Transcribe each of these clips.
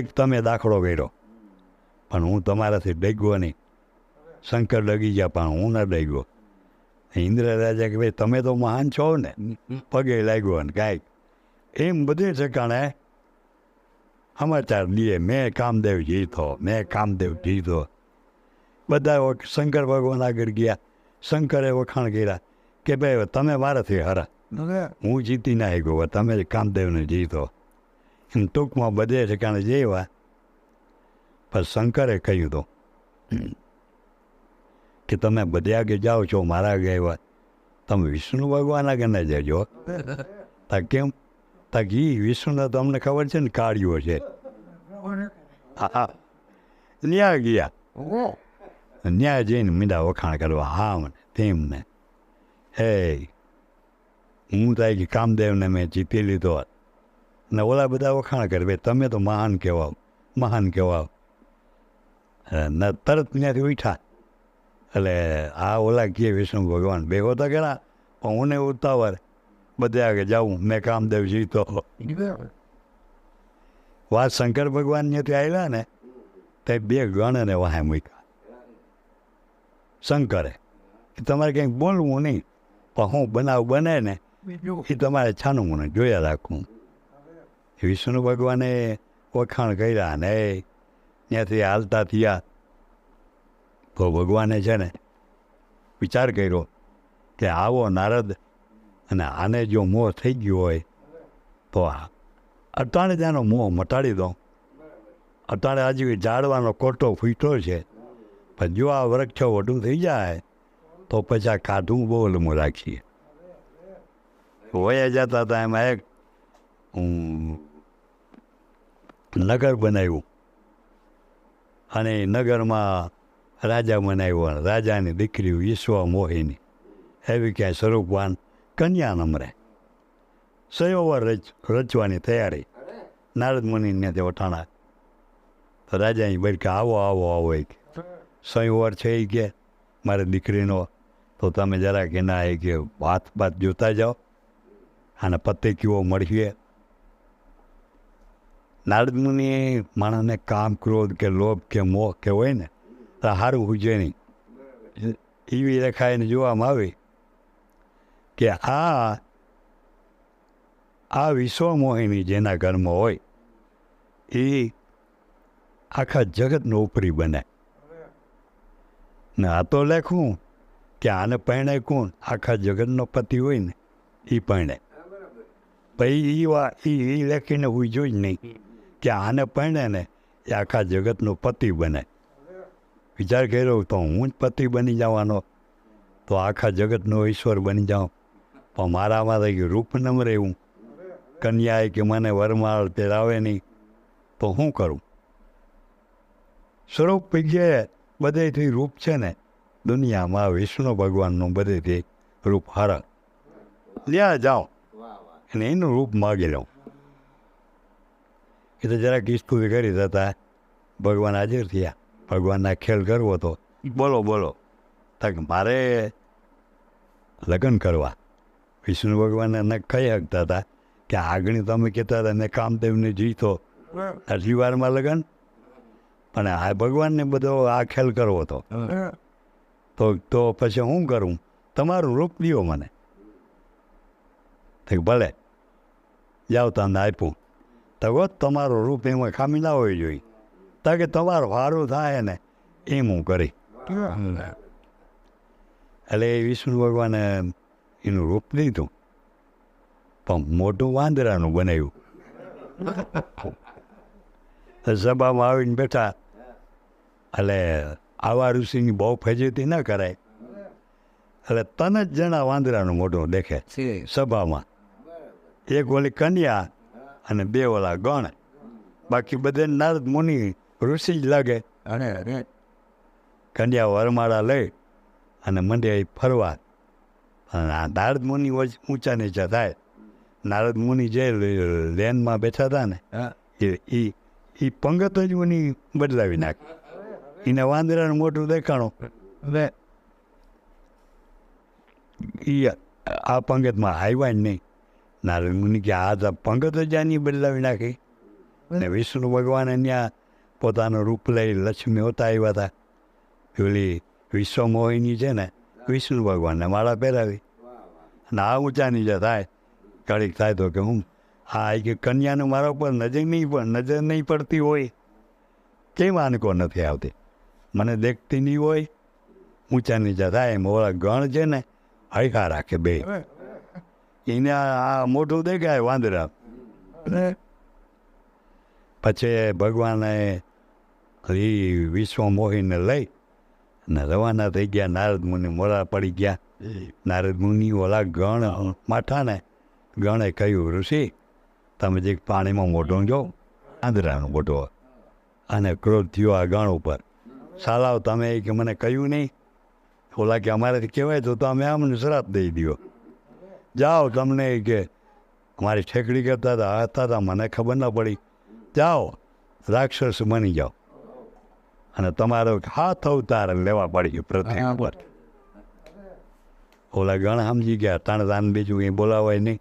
કાંઈક તમે દાખલો કર્યો. પણ હું તમારાથી ડગ્યો નહીં. શંકર ડગી ગયા પણ હું ન ડગ્યો. ઇન્દ્ર રાજા કે ભાઈ તમે તો મહાન છો ને. પગે લાગ્યો ને કાંઈક એમ બધે ઠેકાણે સમાચાર લીએ મેં કામદેવ જીતો મેં કામદેવ જીતો. બધા શંકર ભગવાન આગળ ગયા. શંકરે વખાણ કર્યા કે ભાઈ તમે મારાથી હરા. હું જીતી ના ગયો તમે કામદેવને જીતો. ટૂંકમાં બધે ઠેકાણે જેવા પણ શંકરે કહ્યું તો કે તમે બધે આગળ જાઓ છો મારા આગળ આવ્યા. તમે વિષ્ણુ ભગવાન આગળ ના જજો. તા કેમ? તા ઈ વિષ્ણુને તમને ખબર છે ને કાળિયો છે. હા હા. ન્યા ગયા. ન્યા જઈને મીંડા વખાણ કરવા હા મને તેમને હે હું તો કે કામદેવને મેં જીતી લીધો ને ઓલા બધા વખાણ કરે. ભાઈ તમે તો મહાન કહેવાઓ મહાન કહેવાઓ. ન તરત ત્યાંથી ઉઠા એટલે આ ઓલા કહે વિષ્ણુ ભગવાન. ભેગો તો કરા પણ હું ને ઉતાવળ. બધે આગળ જાઉં મેં કામદેવ જીતો. વાત શંકર ભગવાન ત્યાંથી આવ્યા ને તે બે ગણને વાહે મૂક્યા. શંકરે તમારે કંઈક બોલવું નહીં પણ હું બનાવ બને ને એ તમારે છાનું મને જોયા રાખવું વિષ્ણુ ભગવાને વખાણ કર્યા ને ત્યાંથી હાલતા થયા. તો ભગવાને છે ને વિચાર કર્યો કે આવો નારદ અને આને જો મોહ થઈ ગયો હોય તો અટાણે ત્યાંનો મોહ મટાડી દો અટાણે હજી ઝાડવાનો કોટો ફૂટો છે. પણ જો આ વૃક્ષ વધુ થઈ જાય તો પછી આ કાઢું બોલમું રાખીએ. વયા જતા હતા એમાં એક ઉમ, નગર બનાવ્યું. અને એ નગરમાં રાજા બનાવ્યો રાજાની દીકરી વિશ્વ મોહિની. એવી ક્યાંય સ્વરૂપવાન કન્યા નમરે સયોવર રચ, રચવાની તૈયારી. નારદ મુનિને તે વઠાણા તો રાજા અહીં કે, આવો આવો આવો એ સંયોવર છે એ કે, મારી દીકરીનો. તો તમે જરાક એના એ કે વાત બાત જોતા જાઓ. અને પત્તે કેવો મળીએ. નારદ મુનિ માણસને કામ ક્રોધ કે લોભ કે મોહ કે હોય ને તો સારું હુજે નહીં. એવી રેખા એને જોવામાં આવી કે આ આ વિશ્વમોહિની જેના ઘરમાં હોય એ આખા જગતનો ઉપરી બને. ને આ તો લેખું કે આને પરણે કોણ? આખા જગતનો પતિ હોય ને એ પરણે. પછી એ વા એ લેખીને હું જોઈ જ નહીં. કે આને પરણે ને એ આખા જગતનો પતિ બને. વિચાર કર્યો તો હું જ પતિ બની જવાનો. તો આખા જગતનો ઈશ્વર બની જાઉં. પણ મારામાં થઈ ગયું રૂપ નમ રહેવું. કન્યાએ કે મને વરમાળ પહેરાવે નહીં. તો શું કરું? સ્વરૂપ જગ્યાએ બધેથી રૂપ છે ને દુનિયામાં વિષ્ણુ ભગવાનનું બધેથી રૂપ હર ત્યાં જાઓ. અને એનું રૂપ માગી લઉં. એ તો જરાક ઈસ્તુ કરી દેતા. ભગવાન હાજર થયા. ભગવાનના ખેલ કરવો તો. બોલો બોલો. તક મારે લગ્ન કરવા. વિષ્ણુ ભગવાનને એને કહી શકતા હતા કે આગળ તમે કહેતા હતા મેં કામદેવને જીતો. આટલી વારમાં લગ્ન. પણ આ ભગવાનને બધો આ ખેલ કરવો હતો તો તો પછી હું કરું? તમારું રૂપ દો મને. ભલે. જાઓ તમને આપ્યું. તો હોત તમારું રૂપ એમાં ખામી ના હોવી જોઈએ તાકે તમારો સારું થાય ને એમ હું કરી. એટલે એ વિષ્ણુ ભગવાને એનું રૂપ લીધું. પણ મોટું વાંદરાનું બનાવ્યું. સભામાં આવીને બેઠા. એટલે આવા ઋષિની બહુ ફજેતી ન કરાય. એટલે તને જ જણા વાંદરાનું મોઢું દેખે સભામાં. એક ઓલી કન્યા અને બે ઓલા ગણ. બાકી બધે નારદ મુનિ ઋષિ જ લાગે. કન્યા વરમાળા લઈ અને મંડે ફરવા. અને આ નારદ મુનિ ઊંચા નીચા થાય. નારદ મુનિ જે લેનમાં બેઠા હતા ને એ એ પંગત જ મુનિ બદલાવી નાખે. એને વાંદરાનું મોટું દેખાણું. હવે એ આ પંગતમાં આવ્યા જ નહીં. નારદ મુનિ કે આ તો પંગત જ આની બદલાવી નાખી. અને વિષ્ણુ ભગવાન ત્યાં પોતાનું રૂપ લઈ લક્ષ્મી હોતા આવ્યા હતા. પેલી વિશ્વમોહિની છે ને વિષ્ણુ ભગવાનને માળા પહેરાવી. અને આ ઊંચા નીચે થાય ઘડીક થાય તો કે હું હા એ કે કન્યાનું મારા ઉપર નજર નહીં પણ નજર નહીં પડતી હોય. કેમ આનકો નથી આવતી? મને દેખતી નહીં હોય. ઊંચા નીચા થાય એમ ઓલા ગણ છે ને હૈકા રાખે બે. એને આ મોઢું દેખાય વાંદરા. પછી ભગવાને એ વિશ્વ મોહીને લઈ અને રવાના થઈ ગયા. નારદ મુનિ મોરા પડી ગયા. નારદ મુનિ ઓલા ગણ માઠાને ગણે કહ્યું, ઋષિ, તમે જે પાણીમાં મોઢું જો આંદરાનું મોઢો. અને ક્રોધ થયો આ ગણ ઉપર. સાલાવ તમે કે મને કહ્યું નહીં? ઓલા કે અમારેથી કહેવાય તો તમે આમ શ્રાપ દઈ દો જાઓ તમને એ કે મારી ઠેકડી કરતા હતા હતા હતા મને ખબર ન પડી. જાઓ રાક્ષસ બની જાઓ. અને તમારો હાથ અવતાર લેવા પડી પૃથ્વી પર ઓલા ગણ સમજી ગયા તાણ તાન બીજું એ બોલાવાય નહીં.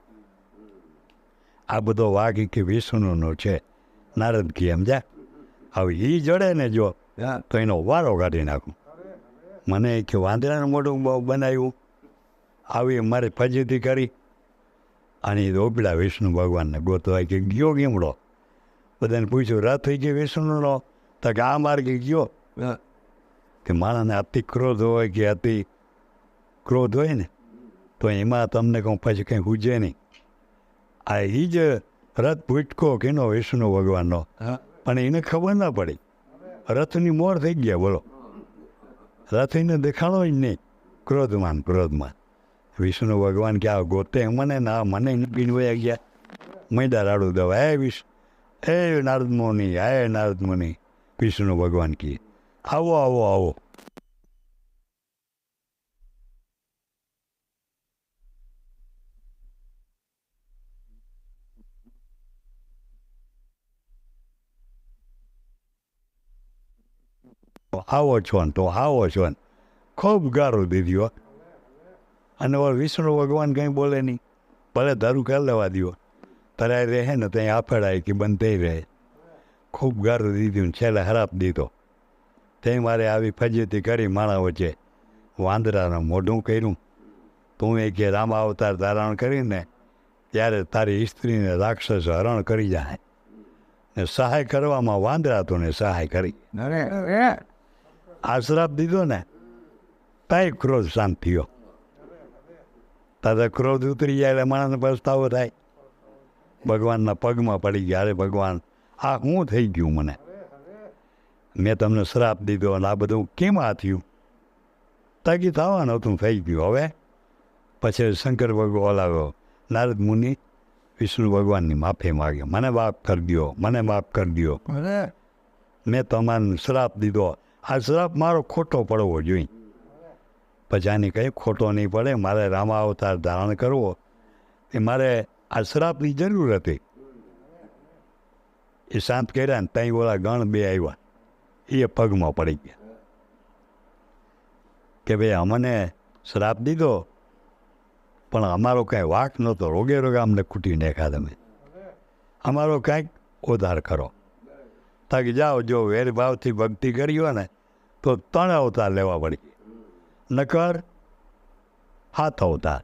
આ બધો વાઘ કે વિષ્ણુનો છે. નારદ કે એમ જા. હવે એ જડે ને જો તો એનો વારો કાઢી નાખું. મને કે વાંદરાનું મોઢું બનાવ્યું. આવી મારે ફજીતી કરી. અને એ રોપડા વિષ્ણુ ભગવાનને ગોતવા કે ગયો કેમડો બધાને પૂછ્યું રાત થઈ ગઈ વિષ્ણુનો? તો કે આ માર્ગે ગયો. કે માણસને અતિ ક્રોધ હોય કે અતિ ક્રોધ હોય ને તો એમાં તમને કહું પછી કંઈ હુજે નહીં. આ એ જ રથ ભૂટકો કેનો વિષ્ણુ ભગવાનનો? પણ એને ખબર ના પડી. રથની મોર થઈ ગયા બોલો. રથ એને દેખાણો જ નહીં. ક્રોધમાન ક્રોધમાન વિષ્ણુ ભગવાન કે આ ગોતે, મને ના, મને બીન વયા ગયા. મેં દરાડું દવા હે વિશ હે નારદ મુનિ, હે નારદ મુનિ, વિષ્ણુ ભગવાન કી, આવો આવો આવો. આવો છો ને તો આવો છો ને. ખૂબ ગારું દીધી અને વિષ્ણુ ભગવાન કંઈ બોલે નહીં. ભલે ધારું કરી લેવા દ્યો? તરાય રહે ને ત્યાં આફેડાય કે બંધ થઈ રહે. ખૂબ ગારું દીધું છેલ્લે હરાપ દીધો. તે મારે આવી ફજીતી કરી માણા વચ્ચે વાંદરાનું મોઢું કર્યું. તું એ કે રામ અવતાર ધારણ કરીને ત્યારે તારી સ્ત્રીને રાક્ષસ હરણ કરી જાય. ને સહાય કરવામાં વાંદરા તોને સહાય કરી. આ શ્રાપ દીધો ને તાય ક્રોધ શાંત થયો. તારે ક્રોધ ઉતરી જાય એટલે માણસને પસ્તાવો થાય. ભગવાનના પગમાં પડી ગયા. અરે ભગવાન આ શું થઈ ગયું મને? મેં તમને શ્રાપ દીધો અને આ બધું કેમ આ થયું? તાકી થવાનું હતું થઈ ગયું. હવે પછી શંકર ભગવાન આવ્યો નારદ મુનિ વિષ્ણુ ભગવાનની માફી માગી મને માફ કરી દો મને માફ કરી દો મેં તમારો શ્રાપ દીધો. આ શ્રાપ મારો ખોટો પડવો જોઈએ. પછી આની કંઈ ખોટો નહીં પડે. મારે રામા અવતાર ધારણ કરવો. એ મારે આ શ્રાપની જરૂર હતી. એ શાંત કર્યા ને ત્યાં ઓલા ગણ બે આવ્યા એ પગમાં પડી ગયા. કે ભાઈ અમને શ્રાપ દીધો, પણ અમારો કાંઈ વાક નહોતો. રોગે રોગે અમને ખૂટી નાખ્યા તમે. અમારો કાંઈક ઉધાર કરો. તાકી જાઓ, જો વેરભાવથી ભક્તિ કરી હોય ને, તો ત્રણ અવતાર લેવા પડી. નકર હાથ અવતાર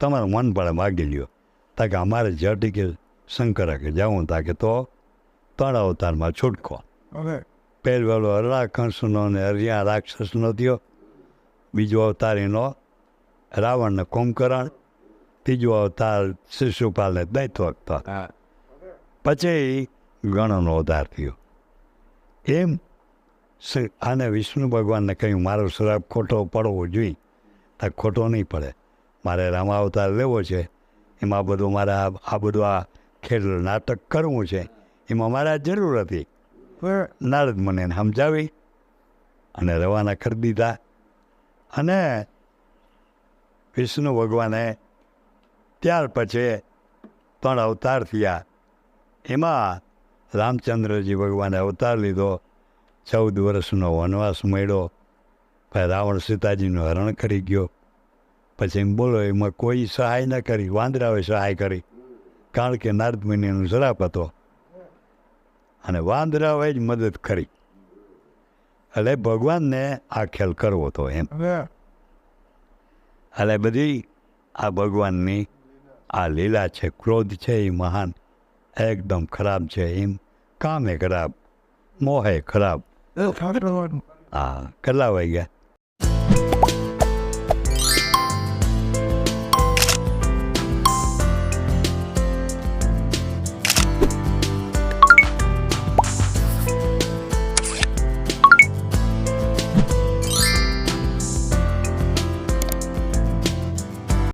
તમારું મન પડે માગી લ્યો તાકે અમારે જટી કે શંકર કે જાઉં તાકે તો ત્રણ અવતારમાં છૂટકો. પહેલો હરાકંસનો કંસનો ને અરિયા રાક્ષસનો થયો. બીજો અવતાર એનો રાવણને કુંભકરણ ત્રીજો અવતાર શિશુપાલને દૈત્વક વખત પછી ગણનો અવતાર થયો. એમ આને વિષ્ણુ ભગવાનને કહ્યું, મારો શ્રાપ ખોટો પડવો જોઈએ, તો ખોટો નહીં પડે. મારે રામા અવતાર લેવો છે. એમાં બધું મારે આ બધું આ ખેડ નાટક કરવું છે. એમાં મારે જરૂર હતી. નારદ મને સમજાવી અને રવાના કરી દીધા. અને વિષ્ણુ ભગવાને ત્યાર પછી ત્રણ અવતાર થયા. એમાં રામચંદ્રજી ભગવાને અવતાર લીધો. ચૌદ વર્ષનો વનવાસ મળ્યો. પછી રાવણ સીતાજીનું હરણ કરી ગયો. પછી એમ બોલો એમાં કોઈ સહાય ન કરી વાંદરાઓએ સહાય કરી. કારણ કે નારદ મુનિનો શ્રાપ હતો. અને વાંદરાઓએ જ મદદ કરી. એટલે ભગવાનને આ ખ્યાલ કરવો તો એમ. એટલે બધી આ ભગવાનની આ લીલા છે ક્રોધ છે એ મહાન. એકદમ ખરાબ છે એમ. કામે ખરાબ મોહે ખરાબ. Ah, good luck, yeah.